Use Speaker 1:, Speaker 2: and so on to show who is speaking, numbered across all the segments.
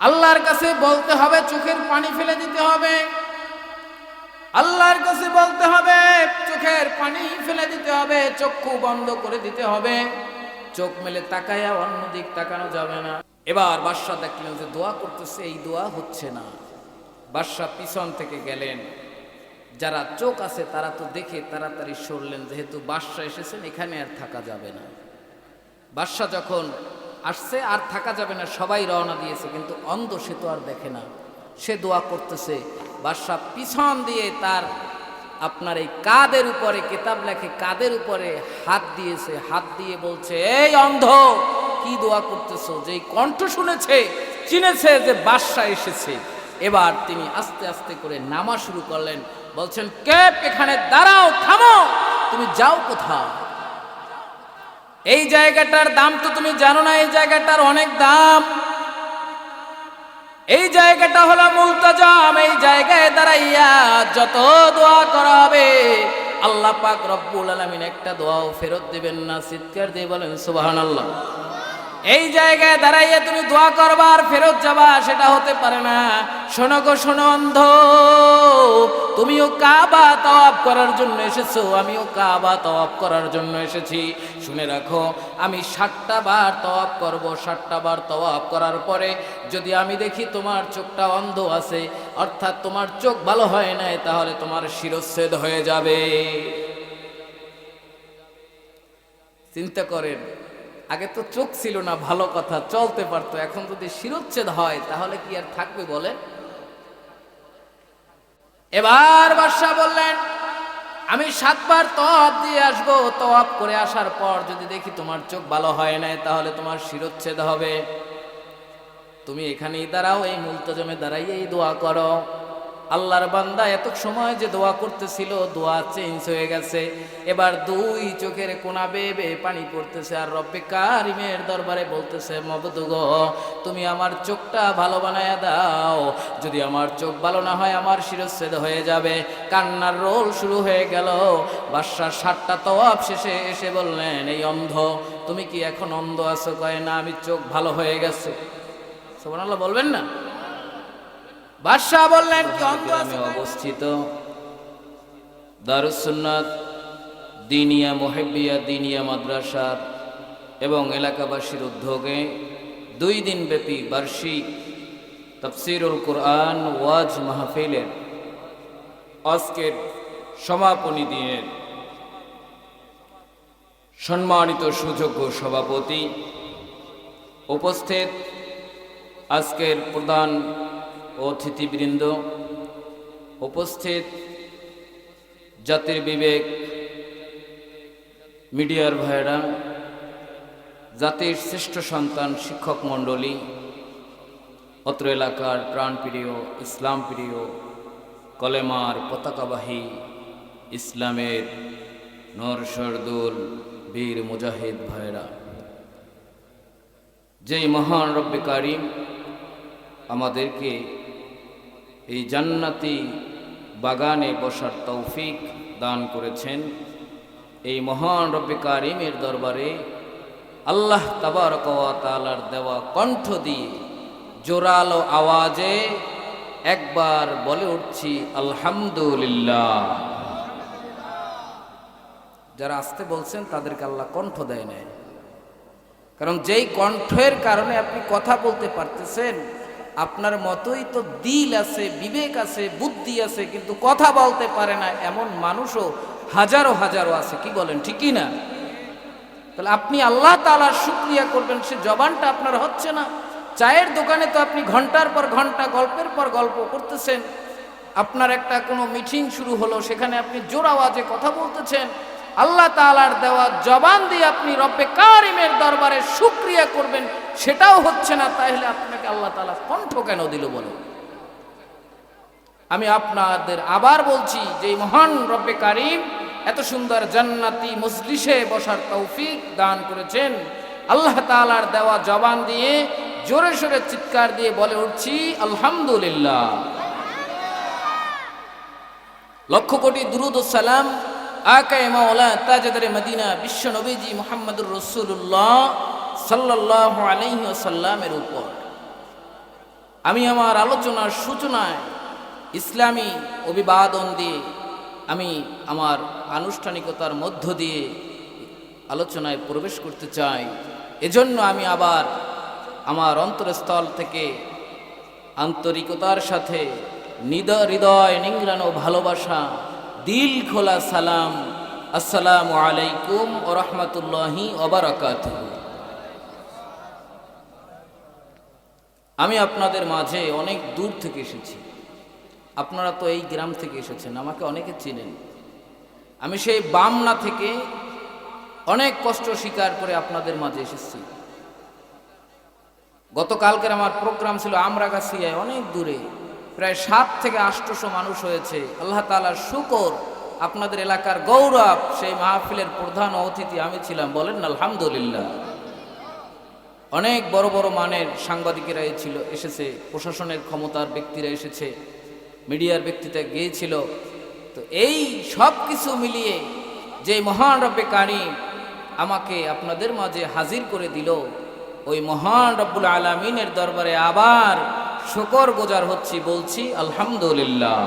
Speaker 1: আল্লাহর কাছে বলতে হবে, চোখের পানি ফেলে দিতে হবে। আল্লাহর কাছে বলতে হবে, চোখের পানি ফেলে দিতে হবে, চক্ষু বন্ধ করে দিতে হবে। চোখ মেলে তাকায়া অন্যদিক তাকানো যাবে না। এবার বাদশাহ দেখলেন যে দোয়া করতেছে, এই দোয়া হচ্ছে না। বাদশাহ পিছন থেকে গেলেন। যারা চোখ আছে, তারা তো দেখে তাড়াতাড়ি সরলেন, যেহেতু বাদশাহ এসেছেন, এখানে আর থাকা যাবে না। বাদশাহ যখন আসছে আর থাকা যাবে না, সবাই রওনা দিয়েছে, কিন্তু অন্ধ সে তো আর দেখে না। সে দোয়া করতেছে, বাদশাহ পিছন দিয়ে তার আপনার এই কাদের উপরে, কিতাব লেখে কাদের উপরে হাত দিয়েছে, হাত দিয়ে বলছে, এই অন্ধ, কি দোয়া করতেছো? যে কণ্ঠ শুনেছে, চিনেছে যে বাদশাহ এসেছে। এবার তিনি আস্তে আস্তে করে নামা শুরু করলেন, বলছেন কে এখানে, দাঁড়াও, থামো, তুমি যাও কোথাও এই জায়গাটার দাম তো তুমি জানো না, এই জায়গাটার অনেক দাম। এই জায়গাটা হলো মুলতাজাম এই জায়গায় দাঁড়াইয়া যত দোয়া করা হবে, আল্লাহ পাক রব্বুল আলামিন একটা দোয়াও ফেরত দিবেন না, চিৎকার দিয়ে বলেন, সুবহানাল্লাহ। এই জায়গায় দাঁড়াইয়া তুমি দোয়া করবার ফেরত যাবা, সেটা হতে পারে না। শোনো গো, শোনো অন্ধ, তুমিও কাবা তওয়াব করার জন্য এসেছ, আমিও কাবা তওয়াব করার জন্য এসেছি। শুনে রাখো, আমি ষাটটা বার তওয়াব করব ষাটটা বার তওয়াব করার পরে যদি আমি দেখি তোমার চোখটা অন্ধ আছে, অর্থাৎ তোমার চোখ ভালো হয় নাই, তাহলে তোমার শিরচ্ছেদ হয়ে যাবে। চিন্তা করেন আগে তো চোখ ছিল না, ভালো কথা, চলতে পারতো। এখন যদি শিরোচ্ছেদ হয়, তাহলে কি আর থাকবে বলেন? এবার বাদশাহ বললেন, আমি সাতবার তওয়াব দিয়ে আসব। তওয়াব করে আসার পর যদি দেখি তোমার চোখ ভালো হয় নাই, তাহলে তোমার শিরোচ্ছেদ হবে। তুমি এখানেই দাঁড়াও, এই মুলতজমে দাঁড়াই এই দোয়া করো। আল্লাহর বান্দা এত সময় যে দোয়া করতেছিল, দোয়া চেঞ্জ হয়ে গেছে। এবার দুই চোখের কোনা বেয়ে পানি পড়তেছে আর রব্বে কারিমের দরবারে বলতেছে মবদুগ তুমি আমার চোখটা ভালো বানায় দাও। যদি আমার চোখ ভালো না হয়, আমার শিরচ্ছেদ হয়ে যাবে। কান্নার রোল শুরু হয়ে গেল। বাদশাহ সাতটা তওয়াব শেষে এসে বললেন, এই অন্ধ, তুমি কি এখন অন্ধ আছো? কয়, না, আমি চোখ ভালো হয়ে গেছে। সোমানাল্লাহ বলবেন না? বাদশাহ বললেন কি অন্ধ
Speaker 2: গ্রামে অবস্থিত দারুসুন্নাত দিনিয়া মোহেবিয়া দিনিয়া মাদ্রাসার এবং এলাকাবাসীর উদ্যোগে দুই দিন ব্যাপী বার্ষিক তফসিরুল কোরআন ওয়াজ মাহফিলের আজকের সমাপনী দিনের সম্মানিত সুযোগ্য সভাপতি উপস্থিত আজকের প্রধান অতিথিবৃন্দ, উপস্থিত জাতির বিবেক, মিডিয়ার ভাইরা জাতির শ্রেষ্ঠ সন্তান শিক্ষক মণ্ডলী, অত্র এলাকার প্রাণপ্রিয় ইসলাম প্রিয় কলেমার পতাকাবাহী ইসলামের নরসরদুল বীর মুজাহিদ ভাইরা যেই মহান রব্বে কারিম আমাদেরকে এই জান্নাতি বাগানে বসার তৌফিক দান করেছেন এই মহান রব্বে কারিমের দরবারে আল্লাহ তাবারক ওয়া তাআলার দেওয়া কণ্ঠ দিয়ে জোরালো আওয়াজে একবার বলে উঠছি, আলহামদুলিল্লাহ।
Speaker 1: যারা আসতে বলছেন, তাদেরকে আল্লাহ কণ্ঠ দেয় নাই। কারণ যেই কণ্ঠের কারণে আপনি কথা বলতে পারতেছেন আপনার মতোই তো দিল আছে, বিবেক আছে, বুদ্ধি আছে, কিন্তু কথা বলতে পারে না। এমন মানুষও হাজারো হাজারো আছে, কি বলেন, ঠিকই না? তাহলে আপনি আল্লাহ তালার শুক্রিয়া করবেন, সে জবানটা আপনার হচ্ছে না। চায়ের দোকানে তো আপনি ঘণ্টার পর ঘণ্টা, গল্পের পর গল্প করতেছেন। আপনার একটা কোনো মিটিং শুরু হলো, সেখানে আপনি জোর আওয়াজে কথা বলতেছেন। আল্লাহ তালার দেওয়া জবান দিয়ে আপনি রব্বে কারিমের দরবারে শুক্রিয়া করবেন, সেটাও হচ্ছে না, তাহলে আপনাকে আল্লাহ তালা কণ্ঠ কেন দিল বলে? আমি আপনাদের আবার বলছি যে মহান রব্বে কারিম এত সুন্দর জান্নাতি মজলিসে বসার তৌফিক দান করেছেন, আল্লাহ তালার দেওয়া জবান দিয়ে জোরে সোরে চিৎকার দিয়ে বলে উঠছি, আলহামদুলিল্লাহ। লক্ষ কোটি দুরুদ সালাম আকায় মাওলা তাজাদারে মদিনা বিশ্ব নবীজি মোহাম্মদুর রসুল্লাহ সাল্লাহ আলহি সাল্লামের উপর। আমি আমার আলোচনার সূচনায় ইসলামী অভিবাদন দিয়ে, আমি আমার আনুষ্ঠানিকতার মধ্য দিয়ে আলোচনায় প্রবেশ করতে চাই। এজন্য আমি আবার আমার অন্তরস্থল থেকে আন্তরিকতার সাথে হৃদয় নিংড়ানো ভালোবাসা দিল খোলা সালাম, আসসালামু আলাইকুম ও রহমতুল্লাহি ওবরাকাত আমি আপনাদের মাঝে অনেক দূর থেকে এসেছি। আপনারা তো এই গ্রাম থেকে এসেছেন, আমাকে অনেকে চিনেন। আমি সেই বামনা থেকে অনেক কষ্ট স্বীকার করে আপনাদের মাঝে এসেছি। গতকালকের আমার প্রোগ্রাম ছিল আমরা আমরাগাছিয়ায়, অনেক দূরে। প্রায় সাত থেকে আষ্টশো মানুষ হয়েছে। আল্লাহ তালার শুকর, আপনাদের এলাকার গৌরব, সেই মাহফিলের প্রধান অতিথি আমি ছিলাম। বলেন আলহামদুলিল্লাহ। অনেক বড় বড় মানের সাংবাদিকেরা ছিল এসেছে, প্রশাসনের ক্ষমতার ব্যক্তিরা এসেছে, মিডিয়ার ব্যক্তিটা গিয়েছিল। তো এই সব কিছু মিলিয়ে যে মহান রব্বে কারিম আমাকে আপনাদের মাঝে হাজির করে দিল, ওই মহান রব্বুল আলমিনের দরবারে আবার শকর গোজার হচ্ছি, বলছি, আলহামদুলিল্লাহ।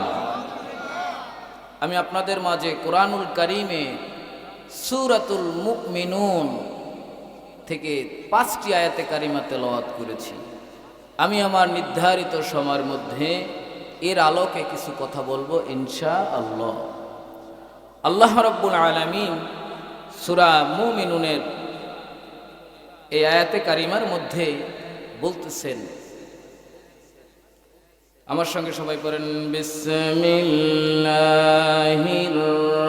Speaker 1: আমি আপনাদের মাঝে কোরআনুল কারিমে সুরাতুল মুকমিনুন থেকে পাঁচটি আয়াতে কারিমা তেলাওয়াত করেছি। আমি আমার নির্ধারিত সময়ের মধ্যে এর আলোকে কিছু কথা বলব ইনশা আল্লাহ আল্লাহ রব্বুল আলমিন সুরা মুমিনুনের এই আয়াতে কারিমার মধ্যে বলতেছেন আমার সঙ্গে সবাই পড়েন বিসমিল্লাহির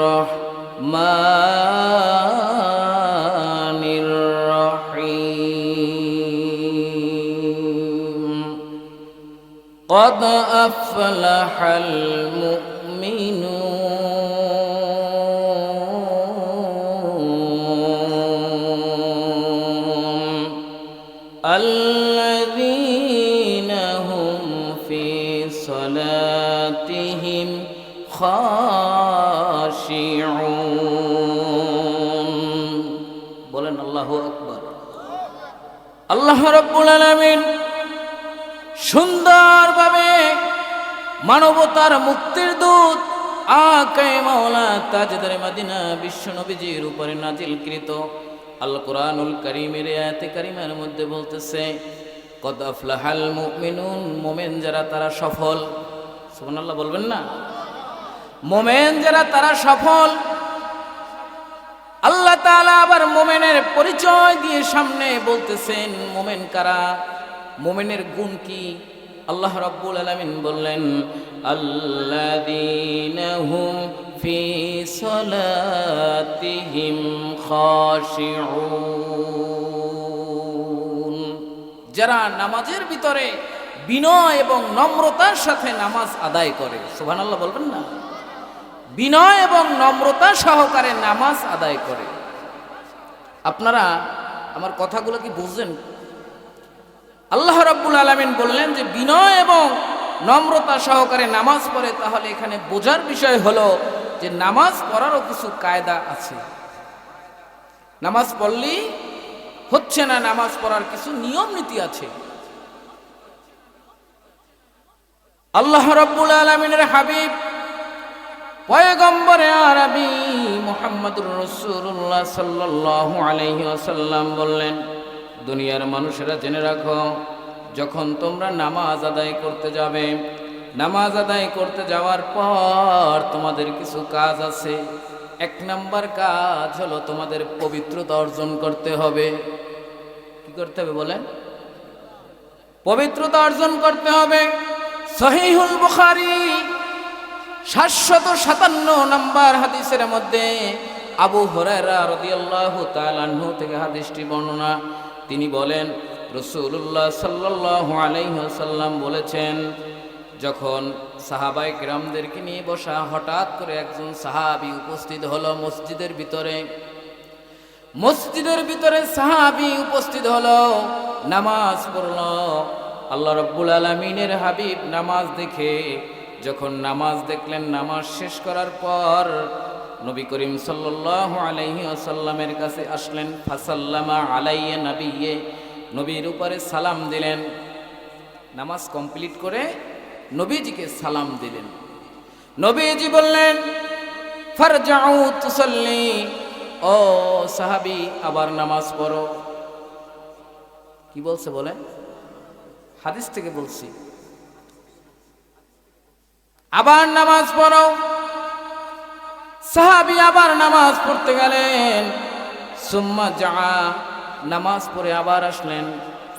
Speaker 1: রহমানির রহিম قد أفلح المؤمنون আল্লাহ রব্বুল আলামিন সুন্দরভাবে মানবতার মুক্তির দূত আকায় মাওলা তাজদারে মাদিনা বিশ্ব নবীজির উপরে নাজিলকৃত আল কোরআনুল কারিমের আয়াতে কারিমের মধ্যে বলতেছে, কদ আফলাহাল মুমিনুন মোমেন যারা তারা সফল। সুবহানাল্লাহ বলবেন না? মোমেন যারা তারা সফল আল্লাহ তাআলা আবার মোমেনের পরিচয় দিয়ে সামনে বলতেছেন, মোমেন কারা? মোমেনের গুণ কি? আল্লাহ রব্বুল আলামিন বললেন খাশিউন। যারা নামাজের ভিতরে বিনয় এবং নম্রতার সাথে নামাজ আদায় করে, সুবহানাল্লাহ বলবেন না? বিনয় এবং নম্রতা সহকারে নামাজ আদায় করে। আপনারা আমার কথাগুলো কি বুঝলেন? আল্লাহ রাব্বুল আলামিন বললেন যে, বিনয় এবং নম্রতা সহকারে নামাজ পড়ে, তাহলে এখানে বোঝার বিষয় হলো যে, নামাজ পড়ারও কিছু কায়দা আছে। নামাজ পড়লেই হচ্ছে না, নামাজ পড়ার কিছু নিয়ম নীতি আছে। আল্লাহ রাব্বুল আলামিনের হাবিব পয়গম্বরে আরবি মুহাম্মদুর রাসূলুল্লাহ সাল্লাল্লাহু আলাইহি ওয়াসাল্লাম বললেন, দুনিয়ার মানুষেরা জেনে রাখো, যখন তোমরা নামাজ আদায় করতে যাবে, নামাজ আদায় করতে যাওয়ার পর তোমাদের কিছু কাজ আছে। এক নাম্বার কাজ হলো তোমাদের পবিত্রতা অর্জন করতে হবে। কি করতে হবে বলেন? পবিত্রতা অর্জন করতে হবে। সহিহুল বুখারী সাতশত সাতান্ন নাম্বার হাদিসের মধ্যে আবু হরারা থেকে হাদিসটি বর্ণনা। তিনি বলেন রসুল্লাহ সাল্লাল্লাহু আলাইহি ওয়াসাল্লাম বলেছেন, যখন সাহাবাই গ্রামদেরকে নিয়ে বসা হঠাৎ করে একজন সাহাবি উপস্থিত হলো মসজিদের ভিতরে। মসজিদের ভিতরে সাহাবি উপস্থিত হলো, নামাজ পড়ল। আল্লাহ রব্বুল আলমিনের হাবিব নামাজ দেখে যখন নামাজ দেখলেন, নামাজ শেষ করার পর নবী করিম সাল্লাল্লাহু আলাইহি আসাল্লামের কাছে আসলেন, ফাসাল্লামা আলাইয়ে নবিয়ে। নবীর উপরে সালাম দিলেন। নামাজ কমপ্লিট করে নবীজিকে সালাম দিলেন। নবীজি বললেন, ফারজাউ তুসাল্লি, ও সাহাবি, আবার নামাজ পড়ো। কি বলছে বলে হাদিস থেকে বলছি। আবার নামাজ পড়ো। সাহাবি আবার নামাজ পড়তে গেলেন। সুম্মা যা নামাজ পড়ে আবার আসলেন।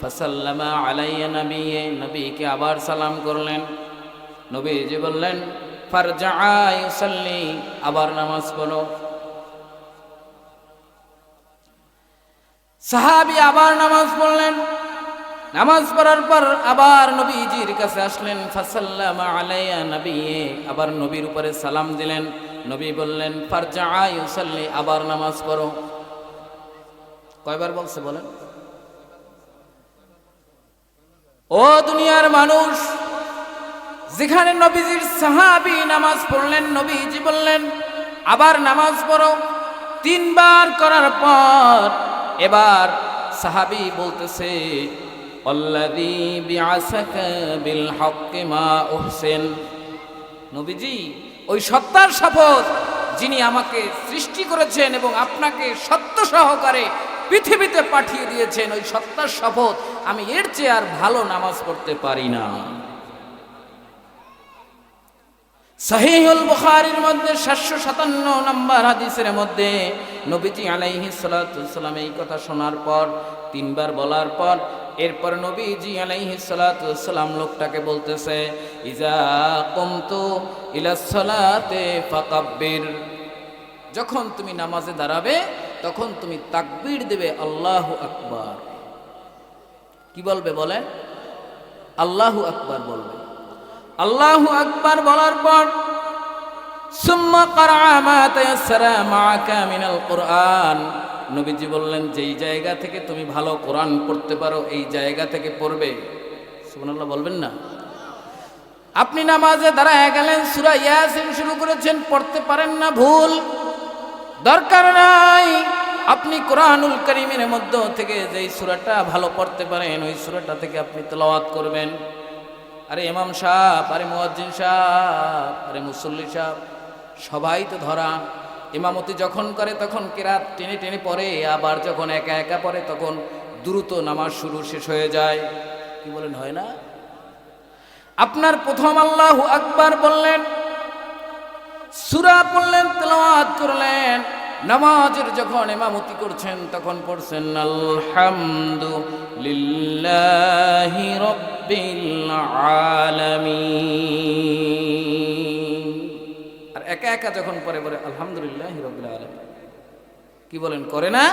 Speaker 1: ফাসাল্লামা আলাইয়া নবিয়ে নবীকে আবার সালাম করলেন। নবীজি বললেন ফারজা ইউসাল্লি, আবার নামাজ পড়ো। সাহাবি আবার নামাজ পড়লেন। নামাজ পড়ার পর আবার নবীজির কাছে আসলেন, ফাসাল্লামা আলাইয়া নবী আবার নবীর উপরে সালাম দিলেন। নবী বললেন ফারজা ইউসাল্লি, আবার নামাজ পড়ো। কয়বার বলছে বলেন? ও দুনিয়ার মানুষ, যেখানে নবীজির সাহাবি নামাজ পড়লেন, নবীজি বললেন, আবার নামাজ পড়ো। তিনবার করার পর এবার সাহাবি বলতেছে অল্লাদি বিআসাকা বিল হক্কে মা উহসেন। নবীজি, ওই সত্তার শপথ যিনি আমাকে সৃষ্টি করেছেন এবং আপনাকে সত্য সহকারে পৃথিবীতে পাঠিয়ে দিয়েছেন, ওই সত্তার শপথ আমি এর চেয়ে আর ভালো নামাজ পড়তে পারি না। সহিহুল বুখারীর মধ্যে সাতশো সাতান্ন নম্বর হাদিসের মধ্যে নবীজি আলাইহি সালাম এই কথা শোনার পর, তিনবার বলার পর এরপর নবীজি আলাইহি সালাম লোকটাকে বলতেছে ইজা কমতু ইলা সালাতে ফাকাব্বির। যখন তুমি নামাজে দাঁড়াবে, তখন তুমি তাকবীর দেবে আল্লাহু আকবার। কি বলবে বলেন আল্লাহু আকবার বলবে। আল্লাহু আকবার বলার পর, সুম্মা করা মা মিনাল কুরআন। নবীজি বললেন, যেই জায়গা থেকে তুমি ভালো কোরআন পড়তে পারো, এই জায়গা থেকে পড়বে। সুবহানাল্লাহ বলবেন না। আপনি নামাজে দাঁড়ায় গেলেন, সূরা ইয়াসিন শুরু করেছেন, পড়তে পারেন না, ভুল। দরকার নাই। আপনি কোরআনুল করিমের মধ্য থেকে যেই সূরাটা ভালো পড়তে পারেন, ওই সূরাটা থেকে আপনি তেলাওয়াত করবেন। আরে ইমাম সাহেব, আরে মুয়াজ্জিন সাহেব, আরে মুসল্লি সাহেব, সবাই তো ধরা। ইমামতি যখন করে, তখন কেরাত টেনে টেনে পড়ে, আবার যখন একা একা পড়ে, তখন দ্রুত নামাজ শুরু শেষ হয়ে যায়। কি বলেন, হয় না? আপনার প্রথম আল্লাহ আকবার বললেন, সুরা পড়লেন, তেলাওয়াত করলেন, নামাজের যখন ইমামতি করছেন, তখন পড়ছেন, আলহামদুলিল্লাহি রব্বিল আলামিন। একা যখন পরে পরে আলহামদুলিল্লাহি রব্বিল আলামিন। কি বলেন, করে না?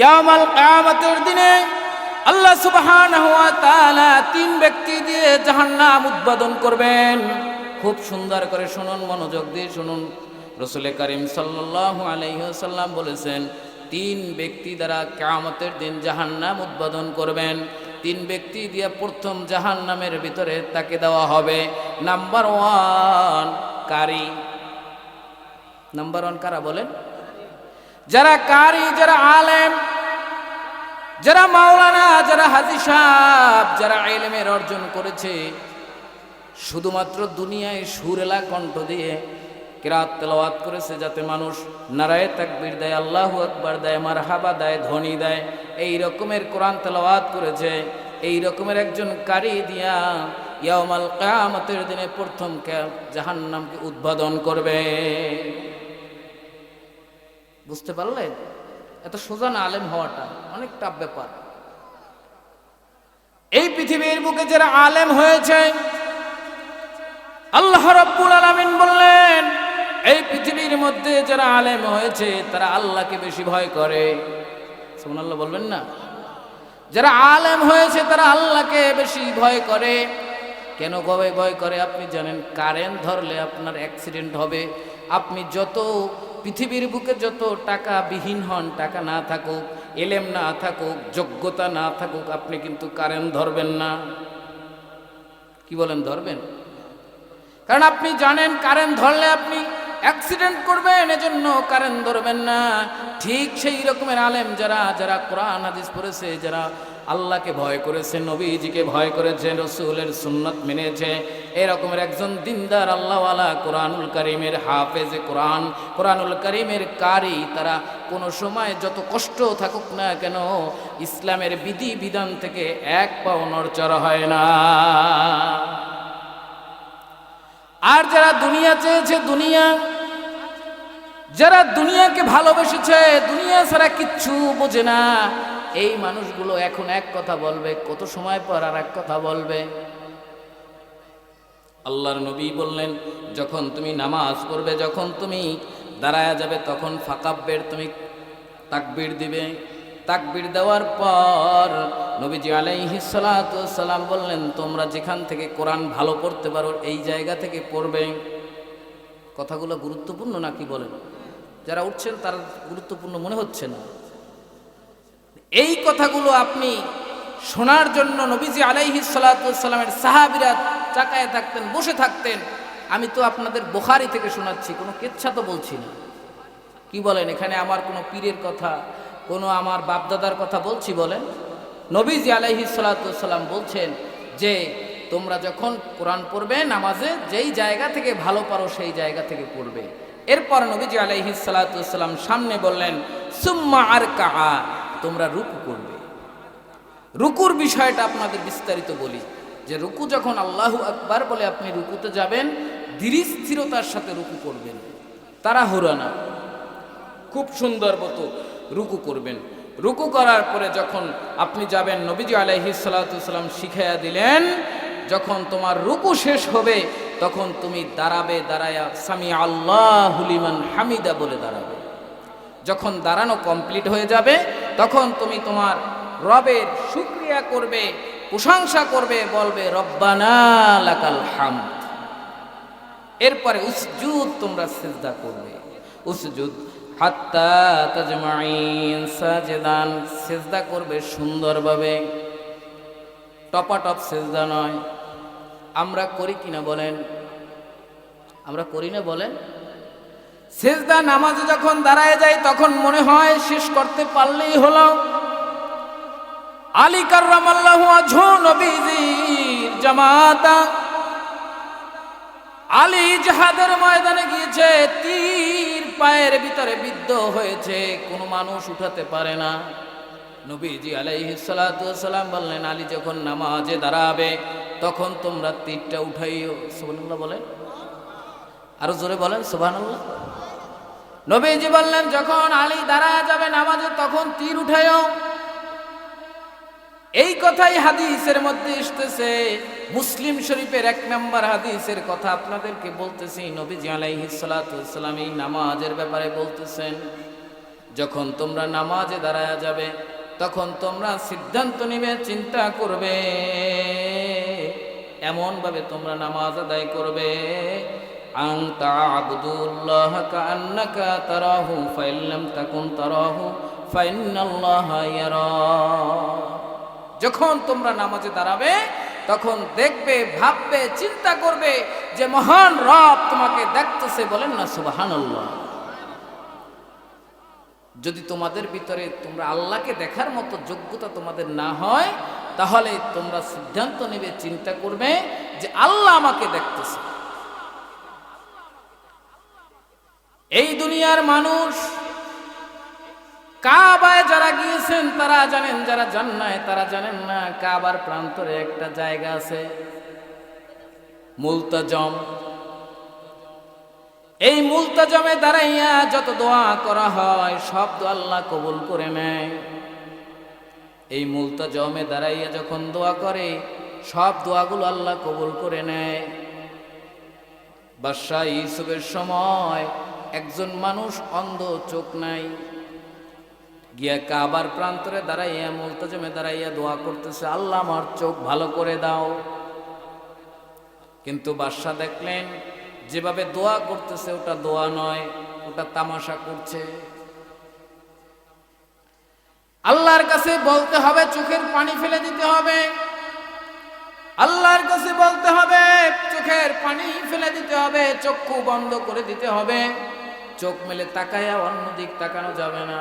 Speaker 1: ইয়ামাল কিয়ামতের দিনে আল্লাহ তিন ব্যক্তি দিয়ে জাহান্নাম করবেন। খুব সুন্দর করে শুনুন, মনোযোগ দিয়ে শুনুন। করিম আলাইহি বলেছেন, তিন ব্যক্তি দ্বারা কিয়ামতের দিন জাহান্নাম উদ্বোধন করবেন। তিন ব্যক্তি দিয়ে প্রথম জাহান্নামের ভিতরে তাকে দেওয়া হবে। নাম্বার ওয়ান কারি। নাম্বার ওয়ান কারা বলেন? যারা কারি, যারা আলেম, যারা মাওলানা, যারা হাজি সাহেব, যারা এলেমের অর্জন করেছে, শুধুমাত্র দুনিয়ায় সুরেলা কণ্ঠ দিয়ে কেরাত তেলাওয়াত করেছে যাতে মানুষ নারায় তাকবীর দেয়, আল্লাহু আকবার দেয় মার হাবা দেয়, ধ্বনি দেয়, এই রকমের কোরআন তেলাওয়াত করেছে, এই রকমের একজন কারি দিয়া ইয়ামাল কিয়ামতের দিনে প্রথম জাহান্নামকে উদ্বোধন করবে। বুঝতে পারলেন? এত সোজা না আলেম হওয়াটা অনেক টাফ ব্যাপার। এই পৃথিবীর বুকে যারা আলেম হয়েছে, আল্লাহ রাব্বুল আলামিন বললেন, এই পৃথিবীর মধ্যে যারা আলেম হয়েছে, তারা আল্লাহকে বেশি ভয় করে। সুবহানাল্লাহ বলবেন না? যারা আলেম হয়েছে, তারা আল্লাহকে বেশি ভয় করে। কেন কবে ভয় করে? আপনি জানেন, কারেন্ট ধরলে আপনার অ্যাক্সিডেন্ট হবে। আপনি যত পৃথিবীর বুকে যত টাকা বিহীন হন, টাকা না থাকুক, এলেম না থাকুক, যোগ্যতা না থাকুক, আপনি কিন্তু কারেন্ট ধরবেন না। কি বলেন, ধরবেন? কারণ আপনি জানেন, কারেন্ট ধরলে আপনি অ্যাক্সিডেন্ট করবেন, এজন্য কারেন্ট ধরবেন না। ঠিক সেই রকমের আলেম যারা যারা কোরআন, হাদিস পড়েছে, যারা আল্লাহকে ভয় করেছে, নবীজিকে ভয় করেছে, রসুলের সুন্নত মেনেছে। এরকমের একজন দিনদার আল্লাহওয়ালা কোরআনুল করিমের হাফেজ, কোরআন, কোরআনুল করিমের কারি। তারা কোনো সময় যত কষ্ট থাকুক না কেন, ইসলামের বিধি বিধান থেকে এক পাও নড়চড় হয় না। আর যারা দুনিয়া চেয়েছে, দুনিয়া, যারা দুনিয়াকে ভালোবেসেছে, দুনিয়া ছাড়া কিচ্ছু বোঝে না। এই মানুষগুলো এখন এক কথা বলবে, কত সময় পর আর এক কথা বলবে? আল্লাহর নবী বললেন, যখন তুমি নামাজ পড়বে, যখন তুমি দাঁড়ায়া যাবে, তখন ফাকাব্বের তুমি তাকবির দিবে। তাকবির দেওয়ার পর নবীজি আলাইহি সালাম বললেন, তোমরা যেখান থেকে কোরআন ভালো পড়তে পারো, এই জায়গা থেকে পড়বে। কথাগুলো গুরুত্বপূর্ণ নাকি বলেন? যারা উঠছেন, তার গুরুত্বপূর্ণ মনে হচ্ছে না। এই কথাগুলো আপনি শোনার জন্য নবীজি আলাইহি সালামের সাহাবিরা চাকায় থাকতেন, বসে থাকতেন। আমি তো আপনাদের বোখারি থেকে শোনাচ্ছি, কোনো কেচ্ছা তো বলছি না। কি বলেন, এখানে আমার কোনো পীরের কথা, কোনো আমার বাপদাদার কথা বলছি বলেন? নবীজি আলাইহি সালাম বলছেন যে, তোমরা যখন কোরআন পড়বে নামাজে, যেই জায়গা থেকে ভালো পারো সেই জায়গা থেকে পড়বে। এরপর নবীজি আলাইহি সালাম সামনে বললেন, সুম্মা আর কাহা তোমরা রুকু করবে। রুকুর বিষয়টা আপনাদের বিস্তারিত বলি। যে রুকু যখন আল্লাহু আকবার বলে আপনি রুকুতে যাবেন, ধীর স্থিরতার সাথে রুকু করবেন। তারা না খুব সুন্দর মতো রুকু করবেন। রুকু করার পরে যখন আপনি যাবেন, নবীজি আলাইহি সাল্লাম শিখাইয়া দিলেন, যখন তোমার রুকু শেষ হবে, তখন তুমি দাঁড়াবে, দাঁড়ায়া সামি আল্লাহ হুলিমান হামিদা বলে দাঁড়াবে। যখন দাঁড়ানো কমপ্লিট হয়ে যাবে তখন তুমি তোমার রবের শুক্রিয়া করবে, প্রশংসা করবে, বলবে, রব্বানা লাকাল হামদ। এরপরে উসজুদ তোমরা সেজদা করবে। উসজুদ, হাত্তা তাজমাইন সাজেদান। সেজদা করবে সুন্দরভাবে। টপাটপ সেজদা নয়। আমরা করি কিনা বলেন? আমরা করি না বলেন? সেজদা নামাজে যখন দাঁড়ায় যায়, তখন মনে হয় শেষ করতে পারলেই হলো। আলী কার্রামাল্লাহু জামাতা। আলী জাহাদের ময়দানে গিয়েছে, তীর পায়ের ভিতরে বিদ্ধ হয়েছে, কোনো মানুষ উঠাতে পারে না। নবীজি আলাইহিস সালাতু সালাম বললেন, আলী যখন নামাজে দাঁড়াবে, তখন তোমরা তীরটা উঠাইও। সুবহানাল্লাহ বলেন। আরও জোরে বলেন, সুবহানাল্লাহ। নবীজি বললেন, যখন আলী দাঁড়ায় যাবে নামাজে, তখন তীর উঠাইও এই কথাই হাদিসের মধ্যে এসতেছে মুসলিম শরীফের এক নম্বর হাদিসের কথা আপনাদেরকে বলতেছি। নবীজি আলাইহিস সালাম এই নামাজের ব্যাপারে বলতেছেন, যখন তোমরা নামাজে দাঁড়ায় যাবে, তখন তোমরা সিদ্ধান্ত নিবে, চিন্তা করবে। এমনভাবে তোমরা নামাজ আদায় করবে। আং তা'বুদুল্লাহ কান্নাকা তারাহু ফাইল্লাম তাকুন তারাহু, ফাইন্নাল্লাহ ইয়ারা। যখন তোমরা নামাজে দাঁড়াবে, তখন দেখবে, ভাববে, চিন্তা করবে যে মহান রব তোমাকে দেখতেছে বলেন না সুবহানাল্লাহ। যদি তোমাদের ভিতরে তোমরা আল্লাহকে দেখার মতো যোগ্যতা তোমাদের না হয়, তাহলে তোমরা সিদ্ধান্ত নেবে, চিন্তা করবে যে আল্লাহ আমাকে দেখতেছে। এই দুনিয়ার মানুষ, কাবায় যারা গিয়েছেন তারা জানেন, যারা যান তারা জানেন না, কাবার প্রান্তরে একটা জায়গা আছে, মুলতাজম। এই মুলতাজমে দাঁড়াইয়া যত দোয়া করা হয়, সব দোয়া আল্লাহ কবুল করে নেয়। এই মুলতাজমে দাঁড়াইয়া যখন দোয়া করে, সব দোয়াগুলো আল্লাহ কবুল করে নেয়। বাদশাহ ইউসুফের সময় একজন মানুষ অন্ধ, চোখ নাই। গিয়া কাবার প্রান্তরে দাঁড়াইয়া মুলতাজমে দাঁড়াইয়া দোয়া করতেছে, আল্লাহ আমার চোখ ভালো করে দাও। কিন্তু বাদশাহ দেখলেন, যেভাবে দোয়া করতেছে, ওটা দোয়া নয়, ওটা তামাশা করছে। আল্লাহর কাছে বলতে হবে, চোখের পানি ফেলে দিতে হবে। আল্লাহর কাছে বলতে হবে, চোখের পানি ফেলে দিতে হবে, চক্ষু বন্ধ করে দিতে হবে। চোখ মেলে তাকায়া অন্য দিক তাকানো যাবে না।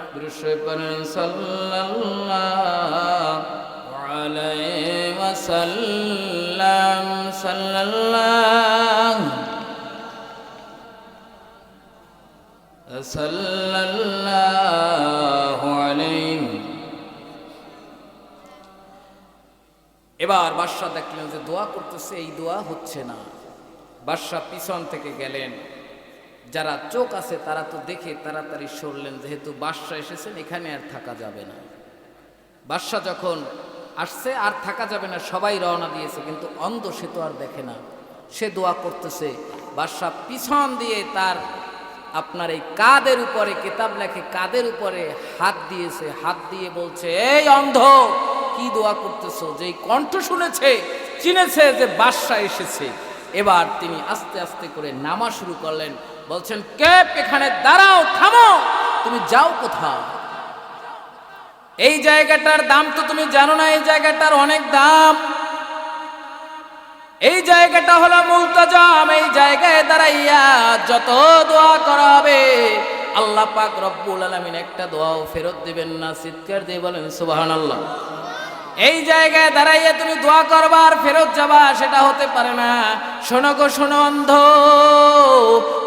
Speaker 1: এবার বাদশাহ দেখলেন যে দোয়া করতেছে, এই দোয়া হচ্ছে না। বাদশাহ পিছন থেকে গেলেন। যারা চোখ আছে, তারা তো দেখে তাড়াতাড়ি সরলেন, যেহেতু বাদশাহ এসেছেন, এখানে আর থাকা যাবে না। বাদশাহ যখন আসছে, আর থাকা যাবে না, সবাই রওনা দিয়েছে, কিন্তু অন্ধ সে তো আর দেখে না। সে দোয়া করতেছে, বাদশাহ পিছন দিয়ে তার আপনার এই কাদের উপরে, কিতাব লেখে কাদের উপরে হাত দিয়েছে, হাত দিয়ে বলছে, এই অন্ধ, কি দোয়া করতেছো? যে কণ্ঠ শুনেছে, চিনেছে যে বাদশাহ এসেছে। এবার তিনি আস্তে আস্তে করে নামা শুরু করলেন। বলছেন কে এখানে দাঁড়াও, থামো, তুমি যাও কোথাও। এই জায়গাটার দাম তো তুমি জানো না, এই জায়গাটার অনেক দাম। এই জায়গাটা হলো মুলতাজাম, এই জায়গায় দাঁড়াইয়া যত দোয়া করা হবে, আল্লাহ পাক রব্বুল আলামিন একটা দোয়াও ফেরত দিবেন না, চিৎকার দিয়ে বলেন, সুবহানাল্লাহ। এই জায়গায় দাঁড়াইয়া তুমি দোয়া করবার ফেরত যাবা, সেটা হতে পারে না। শোনো গো, শোনো অন্ধ,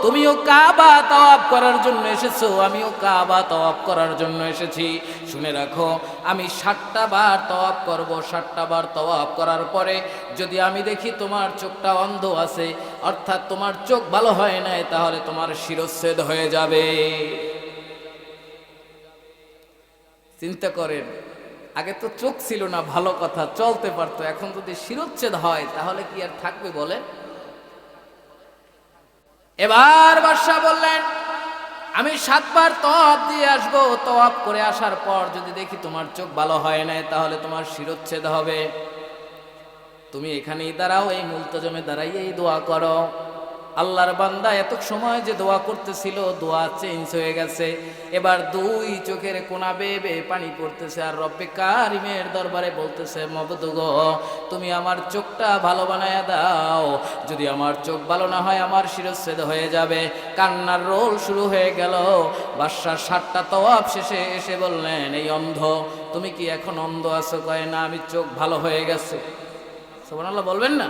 Speaker 1: তুমিও কাবা তওয়াব করার জন্য এসেছ, আমিও কাবা তওয়াব করার জন্য এসেছি। শুনে রাখো, আমি ষাটটা বার তওয়াব করব ষাটটা বার তওয়াব করার পরে যদি আমি দেখি তোমার চোখটা অন্ধ আছে, অর্থাৎ তোমার চোখ ভালো হয় নাই, তাহলে তোমার শিরচ্ছেদ হয়ে যাবে। চিন্তা করেন আগে তো চোখ ছিল না, ভালো কথা, চলতে পারতো, এখন যদি শিরোচ্ছেদ হয়, তাহলে কি আর থাকবে বলেন? এবার বাদশাহ বললেন, আমি সাতবার তওয়াব দিয়ে আসব, তওয়াব করে আসার পর যদি দেখি তোমার চোখ ভালো হয় নাই, তাহলে তোমার শিরোচ্ছেদ হবে। তুমি এখানেই দাঁড়াও, এই মুলতজমে দাঁড়াই এই দোয়া করো। আল্লাহর বান্দা এত সময় যে দোয়া করতেছিল, দোয়া চেঞ্জ হয়ে গেছে। এবার দুই চোখের কোনা বেয়ে পানি পড়তেছে আর রব্বে কারিমের দরবারে বলতেছে, মবদুগ, তুমি আমার চোখটা ভালো বানায় দাও। যদি আমার চোখ ভালো না হয়, আমার শিরচ্ছেদ হয়ে যাবে। কান্নার রোল শুরু হয়ে গেল। বাদশাহ সাতটা তওয়াব শেষে এসে বললেন, এই অন্ধ, তুমি কি এখন অন্ধ আছো? কয়, না, আমি চোখ ভালো হয়ে গেছে। সোমান বলবেন না?